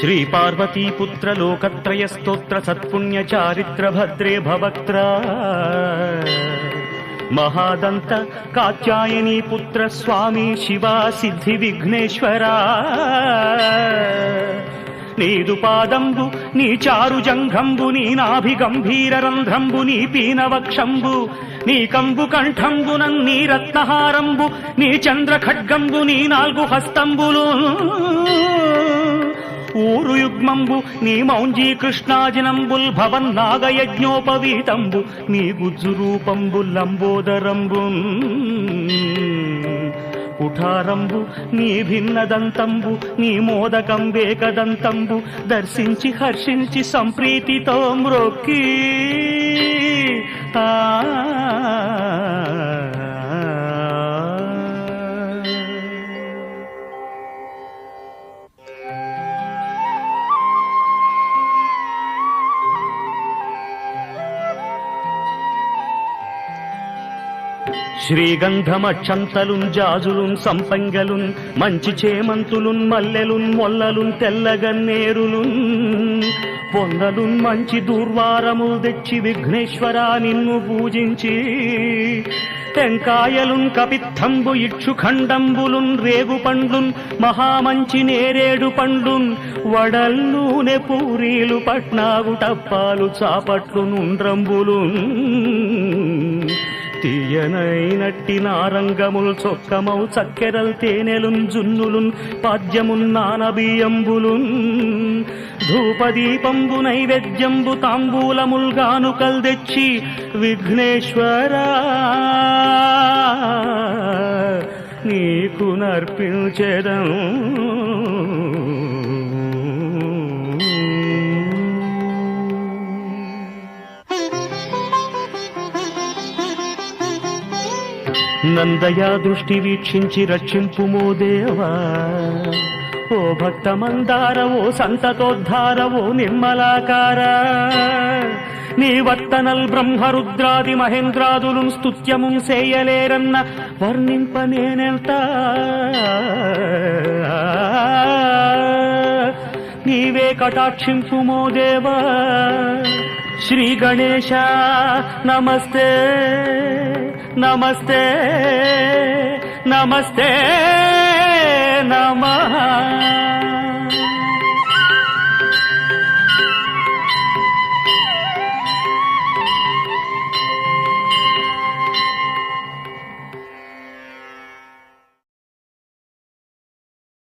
శ్రీ పార్వతీ పుత్ర లోకత్రయ స్తోత్ర సత్పుణ్య చారిత్ర భద్రే భవత్ర మహాదంత కాత్యాయని పుత్ర స్వామి శివ సిద్ధి విఘ్నేశ్వరా నీదు పాదంబు నీ చారు జంఘంబు నీ నాభి గంభీర రంధ్రంబు నీ పీనవక్షంబు నీ కంబు కంఠంబు నీ రత్నహారంబు నీ చంద్ర ఖడ్గంబు నీ నాలుగు హస్తంబులు ఊరు యుగ్మంబు నీ మౌంజీ కృష్ణాజినంబుల్ భవన్ నాగయజ్ఞోపవీతంబు నీ గుజ్జు రూపంబు లంబోదరంబు. కుఠారంబు నీ భిన్నదంతంబు నీ మోదకం వేగదంతంబు దర్శించి హర్షించి సంప్రీతితో మ్రొక్కి. ఆ శ్రీగంధమక్షంతలున్ జాజులున్ సంపంగలున్ మంచి చేమంతులున్ మల్లెలున్ మొల్లలున్ తెల్లగన్నేరులున్ పొందలున్ మంచి దూర్వారములు తెచ్చి విఘ్నేశ్వర నిన్ను పూజించి. టెంకాయలున్ కపిత్తంబు ఇక్షు ఖండంబులున్ రేగు పండ్లున్ మహామంచి నేరేడు పండ్లున్ వడల్లూనె పూరీలు పట్నాగు టప్పాలు చాపట్లు నుండ్రంబులున్ తీయనైనట్టి నారంగముల్ చొక్కమౌ చక్కెరల్ తేనెలున్ జున్నులున్ పాద్యమున్ నానబియంబులున్ ధూపదీపంబు నైవేద్యంబు తాంబూలముల్ గానుకల్ తెచ్చి విఘ్నేశ్వరా నీకు నర్పించెదం నందయా దృష్టి వీక్షించి రక్షింపుమో దేవా. ఓ భక్త మందారవో సంతతోద్ధారవో నిర్మలాకార. నీ వర్తనల్ బ్రహ్మరుద్రాది మహేంద్రాదులు స్తుత్యము సేయలేరన్న వర్ణింప నేనెంత నీవే కటాక్షింపుమో దేవా. శ్రీ గణేశ నమస్తే. నమస్తే నమస్తే నమ.